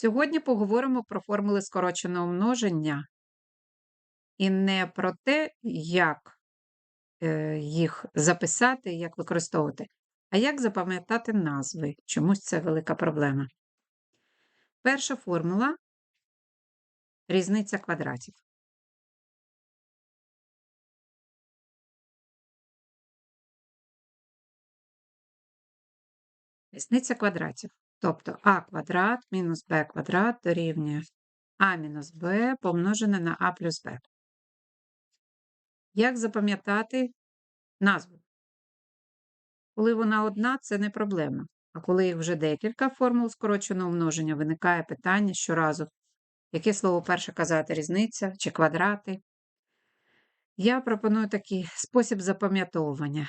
Сьогодні поговоримо про формули скороченого множення і не про те, як е, їх записати, як використовувати, а як запам'ятати назви. Чомусь це велика проблема. Перша формула різниця квадратів. Різниця квадратів. Тобто а квадрат мінус b квадрат дорівнює а мінус b помножене на а плюс b. Як запам'ятати назву? Коли вона одна, це не проблема. А коли їх вже декілька формул скороченого множення, виникає питання щоразу, яке слово перше казати різниця чи квадрати. Я пропоную такий спосіб запам'ятовування.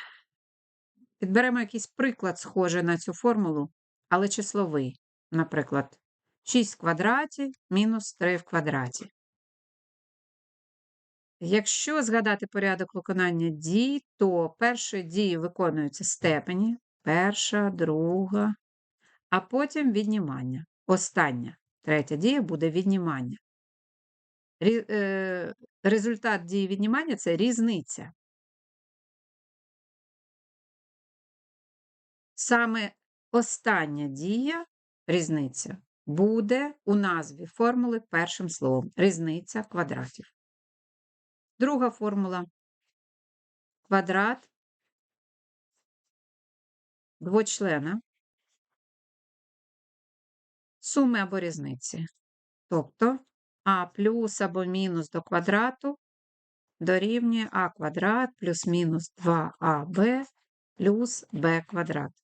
Підберемо якийсь приклад, схожий на цю формулу, але числовий. Наприклад, 6 в квадраті мінус 3 в квадраті. Якщо згадати порядок виконання дій, то перші дії виконуються степені, перша, друга, а потім віднімання. Остання, третя дія буде віднімання. Е, результат дії віднімання це різниця. Саме остання дія, різниця, буде у назві формули першим словом різниця квадратів. Друга формула квадрат двочлена суми або різниці. Тобто а плюс або мінус до квадрату дорівнює а квадрат плюс мінус 2аб плюс b квадрат.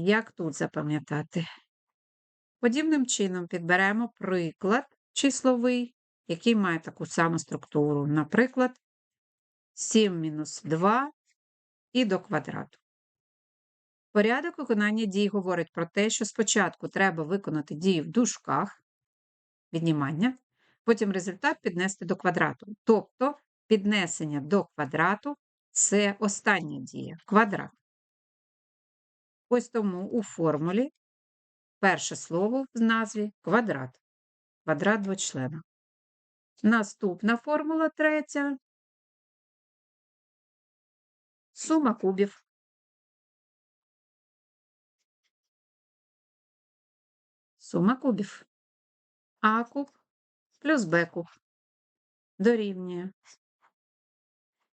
Як тут запам'ятати? Подібним чином підберемо приклад числовий, який має таку саму структуру. Наприклад, 7 мінус 2 і до квадрату. Порядок виконання дій говорить про те, що спочатку треба виконати дії в дужках віднімання, потім результат піднести до квадрату. Тобто піднесення до квадрату це остання дія квадрат. Ось тому у формулі перше слово в назві квадрат. Квадрат двочлена. Наступна формула третя. Сума кубів. Сума кубів. А куб плюс Б куб дорівнює.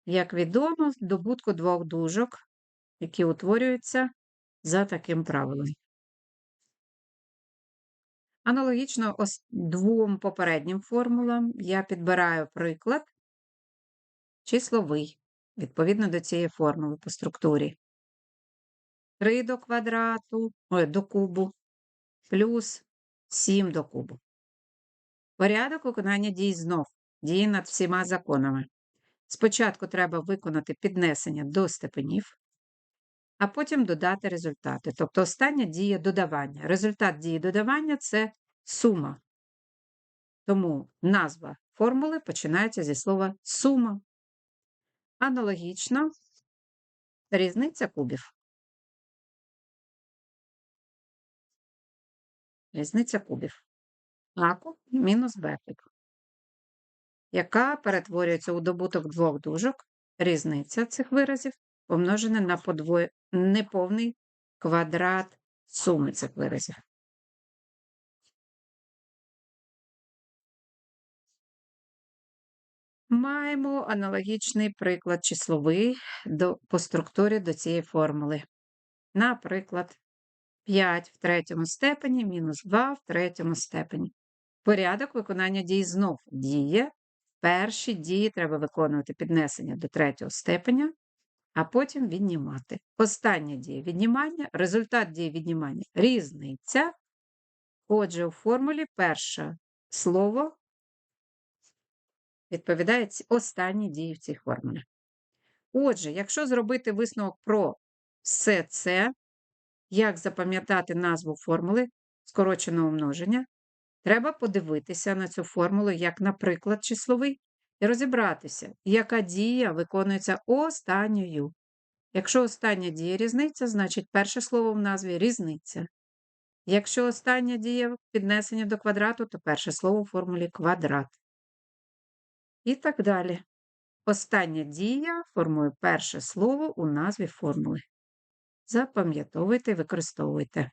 Як відомо, добутку двох дужок, які утворюються за таким правилом. Аналогічно ось двом попереднім формулам я підбираю приклад числовий, відповідно до цієї формули по структурі. 3 до квадрату, ой, до кубу, плюс 7 до кубу. Порядок виконання дій знов, дії над всіма законами. Спочатку треба виконати піднесення до степенів, а потім додати результати. Тобто остання дія додавання. Результат дії додавання це сума. Тому назва формули починається зі слова сума. Аналогічно різниця кубів. Різниця кубів. А куб мінус Б куб, яка перетворюється у добуток двох дужок, різниця цих виразів помножене на подвоє неповний квадрат суми цих виразів. Маємо аналогічний приклад числовий до, по структурі до цієї формули. Наприклад, 5 в третьому степені мінус 2 в третьому степені. Порядок виконання дій знов діє. Перші дії треба виконувати піднесення до третього степеня, а потім віднімати. Остання дія віднімання, результат дії віднімання різниця. Отже, у формулі перше слово відповідає останній дії в цій формулі. Отже, якщо зробити висновок про все це, як запам'ятати назву формули скороченого множення, треба подивитися на цю формулу як, наприклад, числовий, і розібратися, яка дія виконується останньою. Якщо остання дія різниця, значить перше слово в назві різниця. Якщо остання дія піднесення до квадрату, то перше слово у формулі квадрат. І так далі. Остання дія формує перше слово у назві формули. Запам'ятовуйте і використовуйте.